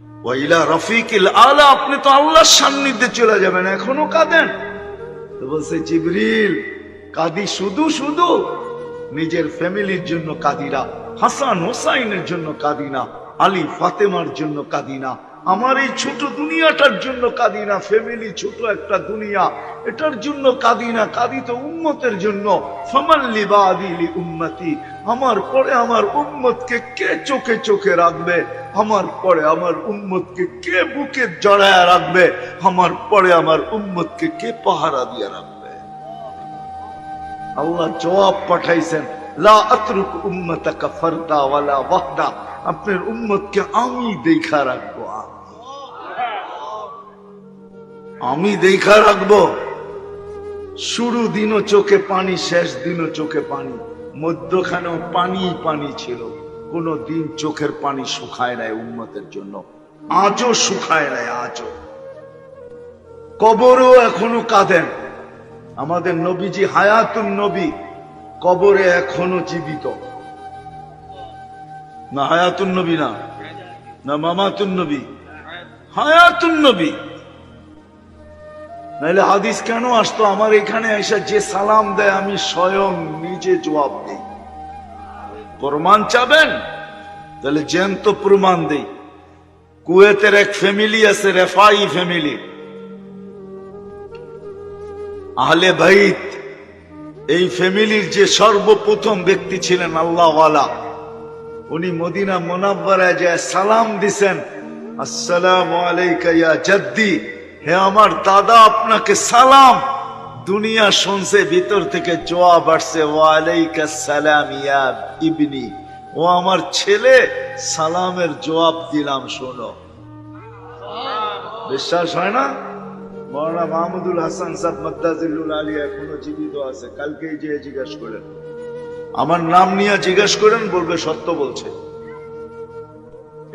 ওয়াইলা রফিকিল আলা, আপনি তো আল্লাহর সান্নিধ্যে চলে যাবেন, এখনও কাঁদেন। তো বলছে, জিবরিল, কাঁদি শুধু শুধু। নিজের ফ্যামিলির জন্য কাঁদিরা হাসান হোসাইনের জন্য কাঁদি না, আলী ফাতেমার জন্য কাঁদি না আমার এই ছোট দুনিয়াটার জন্য কাঁদি না ফ্যামিলি ছোট একটা দুনিয়া, এটার জন্য কাঁদি না কাঁদি তো উম্মতের জন্য। ফমাল্লি বাদিলি উম্মতি, আমার পরে আমার উম্মতকে কে চোখে চোখে রাখবে? আমার পরে আমার উম্মতকে কে বুকে জড়ায় রাখবে? আমার পরে আমার উম্মতকে কে পাহারা দিয়ে রাখবে? আল্লাহ জবাব পাঠাইছেন, লা আতরুক উম্মতাকা ফারদা ওয়ালা আপনার উম্মতকে আমি দেখা রাখব। আমি। আমি দেখা রাখব। শুরু দিনও চোখে পানি, শেষ দিনও চোখে পানি। মধ্যখানেও পানি পানি ছিল। কোনো দিন চোখের পানি শুকায় নাই উন্মতের জন্য। আজও শুকায় নাই, আজও। কবরও এখনও কাঁদেন। আমাদের নবীজি হায়াতুন নবী, কবরে এখনও জীবিত। না হায়াতুন নবী না না নবী। হায়াতুন নবী। নাহলে হাদিস কেন আসতো? আমার এখানে এসে যে সালাম দেয়, আমি স্বয়ং নিজে জবাব দিই। প্রমাণ চাবেন? তাহলে জ্যান্ত প্রমাণ দেই। কুয়েতের এক ফ্যামিলি আছে, রেফাই ফ্যামিলি আহলে ভাইত এই ফ্যামিলির যে সর্বপ্রথম ব্যক্তি ছিলেন আল্লাহওয়ালা উনি মদিনা মোনাব্বারায় যায়, সালাম দিছেন, আসসালাম আলাইকা ইয়া জাদ্দি। হে আমার দাদা, আপনাকে সালাম। দুনিয়া শুনছে, ভিতর থেকে জবাব আসছে, ওয়ালাইকা সালাম ইয়া ইবনি। ও আমার ছেলে, সালামের জবাব দিলাম, শোনো। বিশ্বাস হয় না? মৌলানা মাহমুদুল হাসান সাহ মদ্দাজিল্লুল আলী এখনও জীবিত আছে, কালকেই যে জিজ্ঞেস করেন। আমার নাম নিয়ে জিজ্ঞেস করেন, বলবে সত্য বলছে।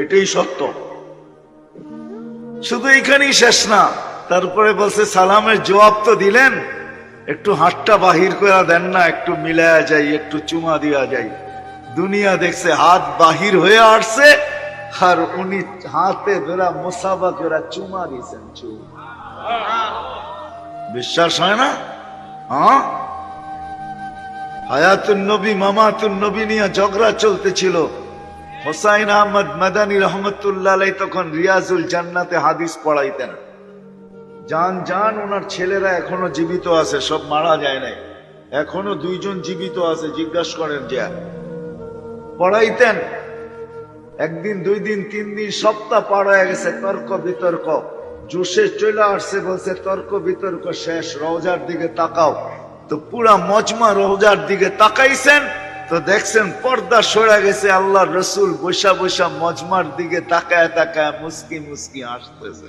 এটাই সত্য। শুধু এখানেই শেষ না। তারপরে বলছে, সালামের জবাব তো দিলেন। একটু হাতটা বাহির করে দেন না, একটু মিলায়া যাই, একটু চুমা দিয়া যাই। দুনিয়া দেখছে, হাত বাহির হয়ে আসছে, আর উনি হাতে ধরা মোসাবা করে চুমা দিয়েছেন বিশ্বাস হয় না? হ্যাঁ? হায়াতুন নবী, মামাতুন নবী নিয়ে ঝগড়া চলতেছিল। হোসাইন আহমদ মাদানী রহমতুল্লাহ তখন রিয়াজুল জান্নাতে হাদিস পড়াইতেন। জান জান ওনার ছেলেরা এখনও জীবিত আছে, সব মারা যায় নাই। এখনও দুইজন জীবিত আছে, জিজ্ঞাসা করেন যে পড়াইতেন? একদিন, দুই দিন, তিন দিন, সপ্তাহ পার হয়ে গেছে, তর্ক বিতর্ক। জোশে চলে আসছে, বলছে, তর্ক বিতর্ক শেষ রওজার দিকে তাকাও। তো পুরা মজমা রওজার দিকে তাকাইছেন। তো দেখছেন পর্দা সরে গেছে আল্লাহ রসুল বৈশা বৈশা মজমার দিকে তাকায় তাকায় মুস্কি মুসকি আসতেছে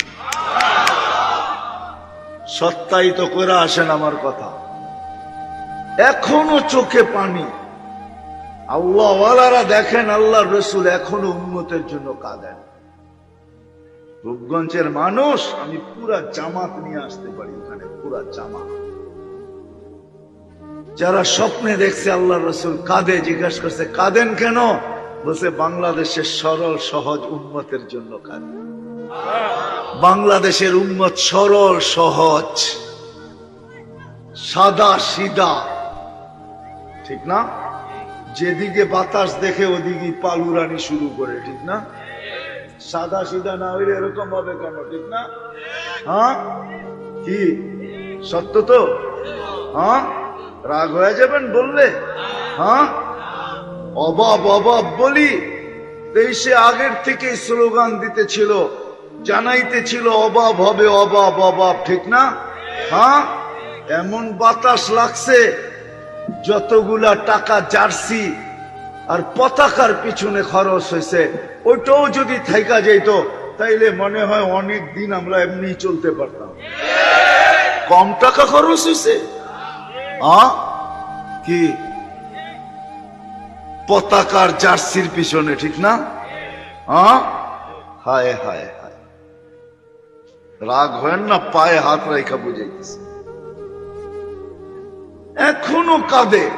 সত্যায়িত করে আসেন আমার কথা। এখনও চোখে পানি। আল্লাহওয়ালারা দেখেন আল্লাহ রসুল এখনও উন্নতের জন্য কাঁদেন। রূপগঞ্জের মানুষ, আমি পুরা জামাত নিয়ে আসতে পারি ওখানে, পুরা জামাত। যারা স্বপ্নে দেখছে আল্লাহ রসুল কাঁদে, জিজ্ঞাসা করছে, কাঁদেন কেন? বলছে, বাংলাদেশের সরল, সহজ উন্মতের জন্য কাঁদে। বাংলাদেশের উন্মত সরল, সহজ, সাদা সিদা ঠিক না? যেদিকে বাতাস দেখে ওদিকে পালুরানি শুরু করে, ঠিক না? সাদা সিদা না হইলে এরকম হবে কেন, ঠিক না? হ্যাঁ? কি? সত্য তো? হ্যাঁ? রাগ হয়ে যাবেন বললে? হ্যাঁ? অবাব অবাব বলি, দেশে আগের থেকে স্লোগান দিতেছিল, জানাইতেছিল অভাব হবে অভাব অভাব ঠিক না? হ্যাঁ? এমন বাতাস লাগছে, যতগুলা টাকা জার্সি আর পতাকার পিছনে খরচ হয়েছে, ওইটাও যদি থাইকা যেত তাইলে মনে হয় অনেক দিন আমরা এমনি চলতে পারতাম। কম টাকা খরচ হয়েছে। কি? পতাকার জার্সির পিছনে, ঠিক না? হ্যাঁ হায় হায়। রাগ হয় না, পায়ে হাত রেখা বুঝাইতেছে। এখনও কাঁদে।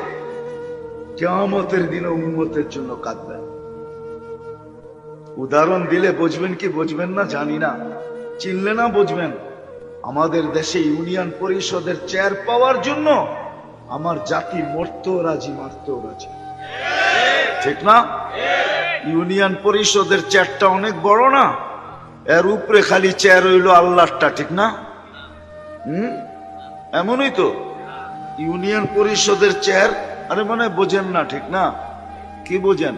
কেমতের দিনে উন্মতের জন্য কাঁদবে। উদাহরণ দিলে বুঝবেন কি বুঝবেন না, জানি না। চিনলে না বুঝবেন। আমাদের দেশে ইউনিয়ন পরিষদের চেয়ার পাওয়ার জন্য আমার জাতি মরতেও রাজি মারতেও রাজি। ঠিক না? ইউনিয়ন পরিষদের চেয়ারটা অনেক বড় না? এর উপরে খালি চেয়ার হইল আল্লাহটা ঠিক না? হুম? এমনই তো। ইউনিয়ন পরিষদের চেয়ার, আরে মনে বোঝেন না, ঠিক না? কি বোঝেন?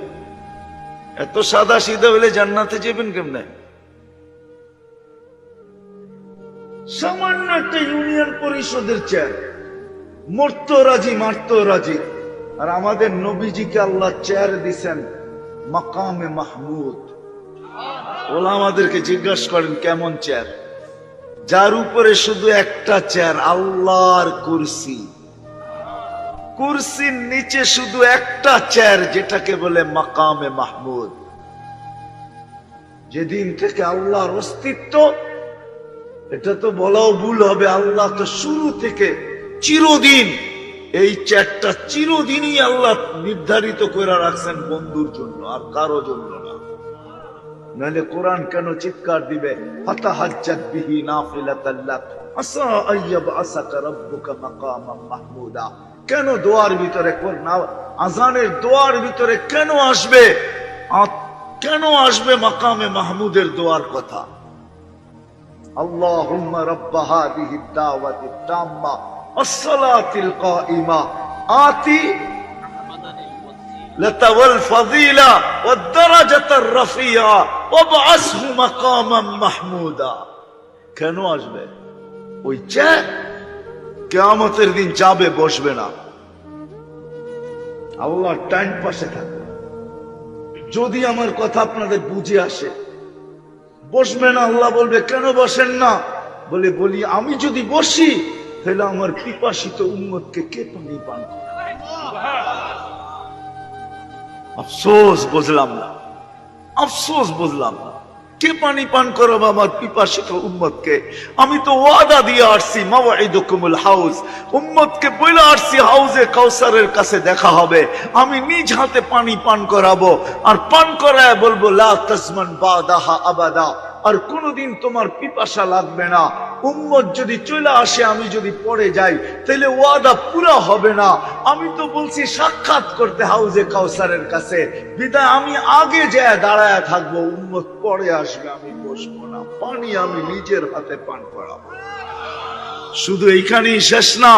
এত সাদা সিধা হইলে জান্নাতে যাবেন কেমনে? সামান্য একটা ইউনিয়ন পরিষদের চেয়ার। মরত রাজি, মারত রাজি। আর আমাদের নবীজিকে আল্লাহ চেয়ার দিছেন মাকামে মাহমুদ। ওলা আমাদেরকে জিজ্ঞাসা করেন, কেমন চেয়ার? যার উপরে শুধু একটা চেয়ার, আল্লাহর কুরসি। কুরসির নিচে শুধু একটা চেয়ার, যেটাকে বলে মাকামে মাহমুদ। যেদিন থেকে আল্লাহর অস্তিত্ব, এটা তো বলাও ভুল হবে, আল্লাহ তো শুরু থেকে চিরদিন, এই চ্যাটটা চিরদিনই আল্লাহ নির্ধারিত করে রাখছেন বন্ধুর জন্য, আর কারও জন্য না। নাহলে কোরআন কেন চিৎকার দিবে? কেন দোয়ার ভিতরে আজানের দোয়ার ভিতরে কেন আসবে? কেন আসবে মাকামে মাহমুদের দোয়ার কথা? আল্লাহ রাব্বা হাদিহি দাওয়াতি الصلاة القائمة آتي لتوى الفضيلة والدرجة الرفيعة وابعثه مقاما محمودا কেন আসবে ওই চেয়ে কেয়ামতের দিন যাবে বসবে না আল্লাহ টাইম পাশে থাকবে যদি আমার কথা আপনাদের বুঝে আসে বসবেন আল্লাহ বলবে কেন বসেন না বলে বলি আমি যদি বসি তাহলে আমার পিপাসিত উন্মতকে কে পানি পান আফসোস বুঝলাম না। আফসোস বুঝলাম না। কে পানি পান আমার পিপাসিত উম্মতকে? আমি তো ওয়াদা দিয়ে আসছি মাওয়াইদুকুমুল হাউস উম্মতকে বলে আসছি, হাউজে কাউসারের কাছে দেখা হবে। আমি নিজ হাতে পানি পান করাবো। আর পান করায় বলব, লা তাসমান বাদাহা আবাদা। আর কোনোদিন তোমার পিপাসা লাগবে না। উম্মত যদি চলে আসে, আমি যদি পড়ে যাই, তাহলে ওয়াদা পুরা হবে না। আমি তো বলছি, সাক্ষাৎ করতে হাউজে কাউসারের কাছে। বিদায়, আমি আগে যায় দাঁড়ায় থাকব। উম্মত পরে আসবে, আমি বসবো না। পানি আমি নিজের হাতে পান করাবো। শুধু এইখানেই শেষ না,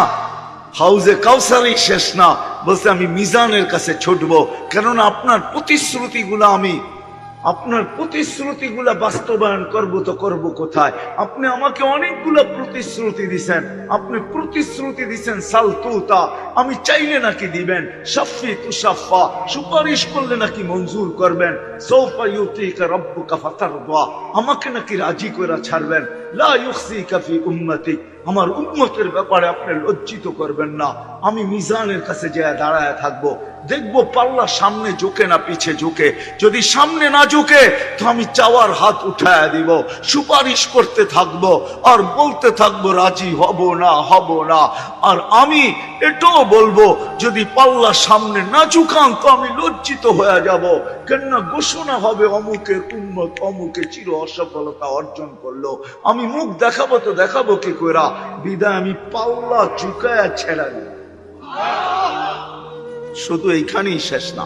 হাউজে কাউসারই শেষ না। বলছে, আমি মিজানের কাছে ছুটবো। কেননা আপনার প্রতিশ্রুতিগুলো আমি আপনার প্রতিশ্রুতিগুলা বাস্তবায়ন করব তো করব কোথায়? আপনি আমাকে অনেকগুলো প্রতিশ্রুতি দিছেন। আপনি প্রতিশ্রুতি দিছেন সালতুতা আমি চাইলে নাকি দিবেন। সাফি তুষাফা সুপারিশ করলে নাকি মঞ্জুর করবেন। সৌফা ইউতিকা রব্বুকা ফাতারদা। আমাকে নাকি রাজি করে ছাড়বেন। লা ইউখসিকা ফি উম্মতিক। আমার উন্মতের ব্যাপারে আপনি লজ্জিত করবেন না। আমি মিজানের কাছে যে দাঁড়ায় থাকব। দেখব পাল্লা সামনে ঝুঁকে না পিছে ঝুঁকে। যদি সামনে না ঝুঁকে, তো আমি চাওয়ার হাত উঠায় দিব। সুপারিশ করতে থাকব। আর বলতে থাকব, রাজি হব না হব না। আর আমি এটাও বলব, যদি পাল্লা সামনে না ঝুঁকান, তো আমি লজ্জিত হয়ে যাব। কেননা ঘোষণা হবে, অমুকের উন্মত অমুকে চির অসফলতা অর্জন করল। আমি মুখ দেখাবো তো দেখাবো কি কইরা। বিদায় আমি পাল্লা ঝুঁকায় ছেড়া দিব শুধু এইখানেই শেষ না।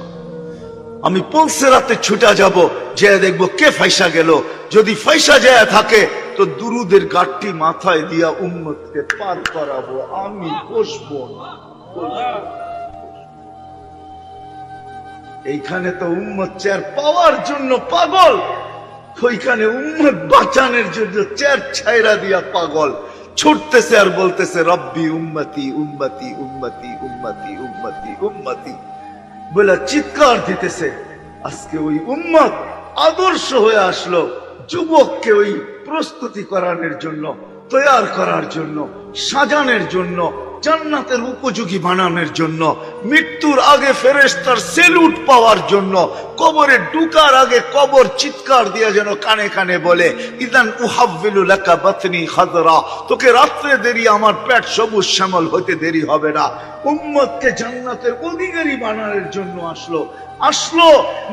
আমি পলসে রাতে ছুটা যাব যে দেখব কে ফাইসা গেল। যদি ফাইসা যায় থাকে, তো দুরুদের গাঠটি মাথায় দিয়া উন্মতকে পার করাবো। আমি বসবো এইখানে তো উম্মত চেয়ার পাওয়ার জন্য পাগল। ওইখানে উম্মত বাঁচানোর জন্য চেয়ার ছাইরা দিয়া পাগল। ছুটতেছে আর বলতেছে, রব্বি উম্মতি উম্মতি উম্মতি উম্মতি উম্মতি উম্মতি। বলে চিৎকার দিতেছে। আজকে ওই উম্মত আদর্শ হয়ে আসলো, যুবককে ওই প্রস্তুতি করানোর জন্য, তৈয়ার করার জন্য, সাজানোর জন্য জান্নাতের উপযোগী বানানোর জন্য, মৃত্যুর আগে ফেরেস্তার সেলুট পাওয়ার জন্য, কবরে ঢুকার আগে কবর চিৎকার দিয়ে যেন কানে কানে বলে, ইদান বাতনি তোকে রাত্রে দেরি আমার পেট সবুজ শ্যামল হতে দেরি হবে না। উম্মতকে জান্নাতের অধিকারী বানানোর জন্য আসলো। আসলো,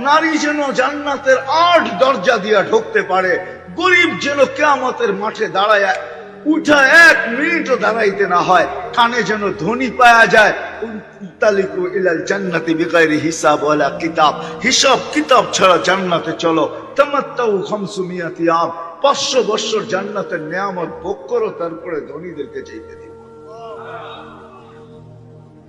নারী যেন জান্নাতের আট দরজা দিয়া ঢুকতে পারে, গরিব যেন কেয়ামতের মাঠে দাঁড়ায় উঠা এক মিনিটও দাঁড়াইতে না হয়। কানে যেন ধ্বনি পাওয়া যায়। তালিকু ইলাল জান্নাতি বিগাইরি হিসাব ওয়ালা কিতাব। হিসাব কিতাব ছাড়া জান্নাতে চলো। তামাত্তাউ খামসু মিয়াতি আম। 500 বছর জান্নাতের নিয়ামত ভোগ করো, তারপরে ধনীদেরকে চাইতে দিও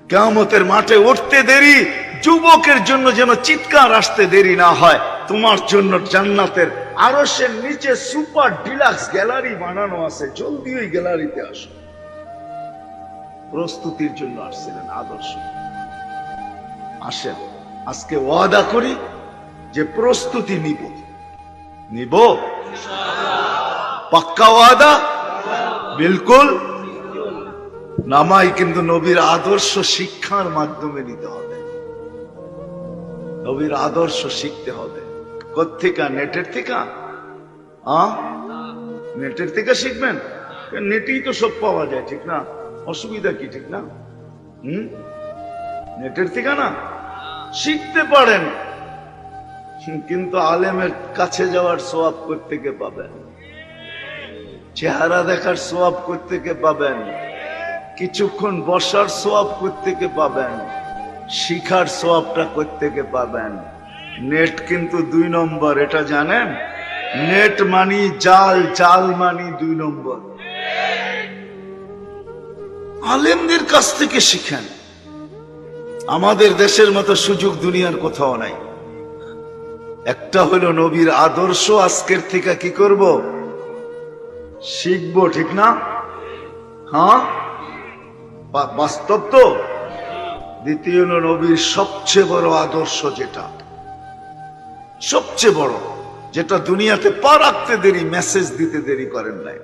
কেয়ামতের মাঠে উঠতে দেরি, যুবকের জন্য যেন চিৎকার আসতে দেরি না হয়। তোমার জন্য জান্নাতের আরশের নিচে সুপার ডিলাক্স গ্যালারি বানানো আছে। জলদি ওই গ্যালারিতে আসো। প্রস্তুতির জন্য আসছিলেন আদর্শ। আসেন, আজকে ওয়াদা করি যে প্রস্তুতি নিব। নিব? পাক্কা ওয়াদা? বিলকুল। নামাই কিন্তু নবীর আদর্শ শিক্ষার মাধ্যমে নিতে হবে। নবীর আদর্শ শিখতে হবে। কোথেকা নেটের থেকে? নেটের থেকে শিখবেন? নেটেই তো সব পাওয়া যায়, ঠিক না? অসুবিধা কি, ঠিক না? হুম? নেটের থেকে না? শিখতে পারেন। কিন্তু আলেমের কাছে যাওয়ার সোয়াব থেকে পাবেন? চেহারা দেখার সোয়াব থেকে পাবেন? কিছুক্ষণ বসার সোয়াব থেকে পাবেন? শিখার সোয়াবটা থেকে পাবেন? নেট কিন্তু দুই নম্বর, এটা জানেন? নেট মানি জাল জাল মানি দুই নম্বর। আলেমদের কাছ থেকে শিখেন। আমাদের দেশের মতো সুযোগ দুনিয়ার কোথাও নাই। একটা হলো নবীর আদর্শ, আজকের থেকে কি করব? শিখব, ঠিক না? হ্যাঁ? বাস্তব তো? দ্বিতীয় নবীর সবচেয়ে বড় আদর্শ যেটা। সবচেয়ে বড়, যেটা দুনিয়াতে পা রাখতে দেরি মেসেজ দিতে দেরি করেন নাই।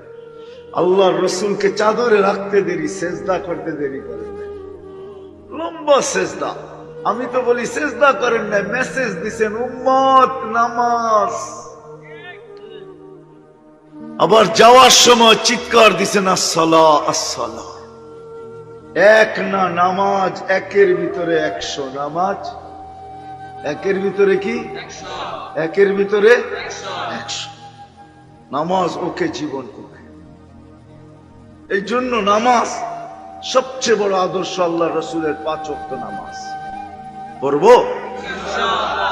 আল্লাহ রসুলকে চাদরে রাখতে দেরি, সেজদা করতে দেরি করেন নাই। লম্বা সেজদা। আমি তো বলি, সেজদা করেন নাই মেসেজ দিছেন, উম্মত, নামাজ। আবার যাওয়ার সময় চিৎকার দিছেন আসসালা আসসালা এক না নামাজ, একের ভিতরে একশো নামাজ। একের ভিতরে কি? একের ভিতরে নামাজ ওকে, জীবন ওকে। এই জন্য নামাজ সবচেয়ে বড় আদর্শ আল্লাহ রসুলের পাঁচ অক্ত নামাজ। পড়ব?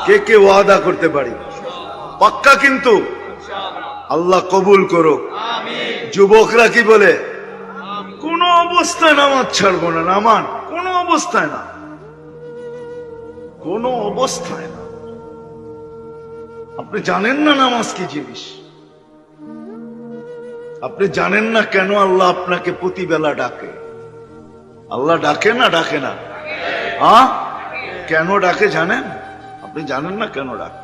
কে কে ওয়াদা করতে পারি? পাক্কা কিন্তু? আল্লাহ কবুল করো যুবকরা কি বলে? কোন অবস্থায় নামাজ ছাড়বো না, নামান। কোন অবস্থায় না। কোন অবস্থায় না। আপনি জানেন না নামাজ কি জিনিস? আপনি জানেন না কেন আল্লাহ আপনাকে প্রতিবেলা ডাকে? আল্লাহ ডাকে না ডাকে না? হ্যাঁ কেন ডাকে জানেন? আপনি জানেন না কেন ডাকে?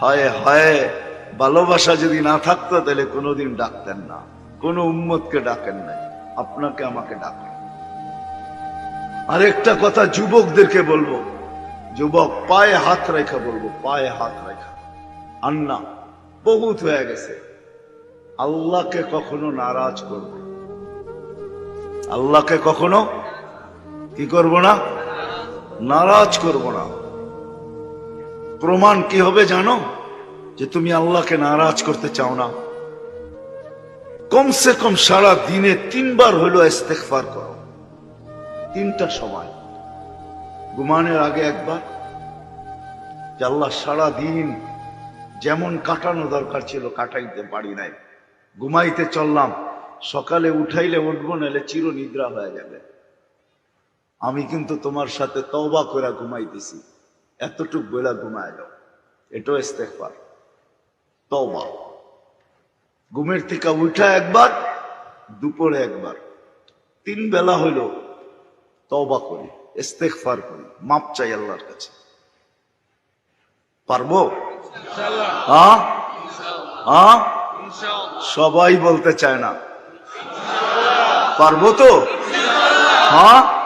হায় হায়, ভালোবাসা যদি না থাকতো তাহলে কোনোদিন ডাকতেন না। কোনো উম্মতকে ডাকেন নাই। আপনাকে আমাকে ডাকেন আরেকটা কথা যুবকদেরকে বলব। যুবক, পায়ে হাত রেখা বলব, পায়ে হাত রেখা। আন্না, বহুত হয়ে গেছে। আল্লাহকে কখনো নারাজ করব আল্লাহকে কখনো কি করব না? নারাজ করব না। প্রমাণ কি হবে জানো? যে তুমি আল্লাহকে নারাজ করতে চাও না। কমসে কম সারা দিনে তিনবার হলো ইস্তেগফার করো। তিনটা সময়। ঘুমানোর আগে একবার। যে আল্লাহ সারা দিন যেমন কাটানো দরকার ছিল, কাটাইতে পারি নাই। ঘুমাইতে চললাম। সকালে উঠাইলে উঠবো, নাহলে চির নিদ্রা হয়ে যাবে। আমি কিন্তু তোমার সাথে তওবা করে ঘুমাইতেছি। এতটুক বেলা ঘুমায় যাও এটাও ইস্তেগফার। তওবা। ঘুমের থেকে উঠা একবার, দুপুরে একবার। তিন বেলা হইল। তওবা করি ইস্তেকফার করি মাপ চাই আল্লাহর কাছে। পারব? হ্যাঁ হ্যাঁ সবাই বলতে চায় না। পারব তো? হ্যাঁ